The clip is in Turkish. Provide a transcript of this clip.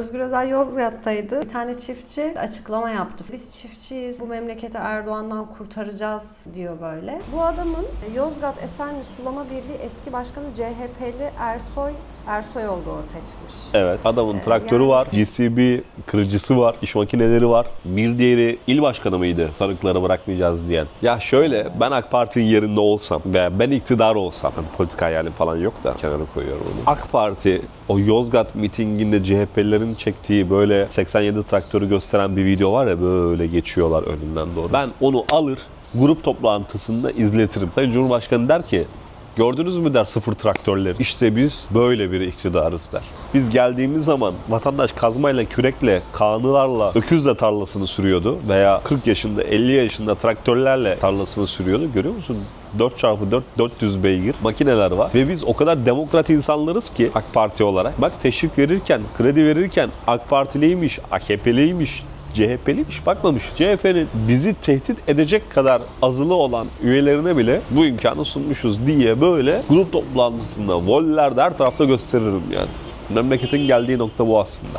Özgür Özel Yozgat'taydı. Bir tane çiftçi açıklama yaptı. Biz çiftçiyiz, bu memleketi Erdoğan'dan kurtaracağız diyor böyle. Bu adamın Yozgat Esenli Sulama Birliği eski başkanı CHP'li Ersoy Ersoy olduğu ortaya çıkmış. Evet. Adamın Ee, traktörü yani- var, GCB kırıcısı var, iş makineleri var. Bir diğeri il başkanı mıydı sarıkları bırakmayacağız diyen. Ya şöyle ben AK Parti'nin yerinde olsam ve ben iktidar olsam, hani politika hayalim falan yok da kenara koyuyorum onu. AK Parti o Yozgat mitinginde CHP'lerin çektiği böyle 87 traktörü gösteren bir video var ya böyle geçiyorlar önünden doğru. Ben onu alır grup toplantısında izletirim. Sayın Cumhurbaşkanı der ki Gördünüz mü der sıfır traktörleri. İşte biz böyle bir iktidarız der. Biz geldiğimiz zaman vatandaş kazmayla, kürekle, kanılarla, öküzle tarlasını sürüyordu. Veya 40 yaşında, 50 yaşında traktörlerle tarlasını sürüyordu. Görüyor musun? 4x4 400 beygir makineler var. Ve biz o kadar demokrat insanlarız ki AK Parti olarak. Bak teşvik verirken, kredi verirken AK Partiliymiş, AKP'liymiş, CHP'liymiş bakmamış. CHP'nin bizi tehdit edecek kadar azılı olan üyelerine bile bu imkanı sunmuşuz diye böyle grup toplantısında, vollerde her tarafta gösteririm yani. Memleketin geldiği nokta bu aslında.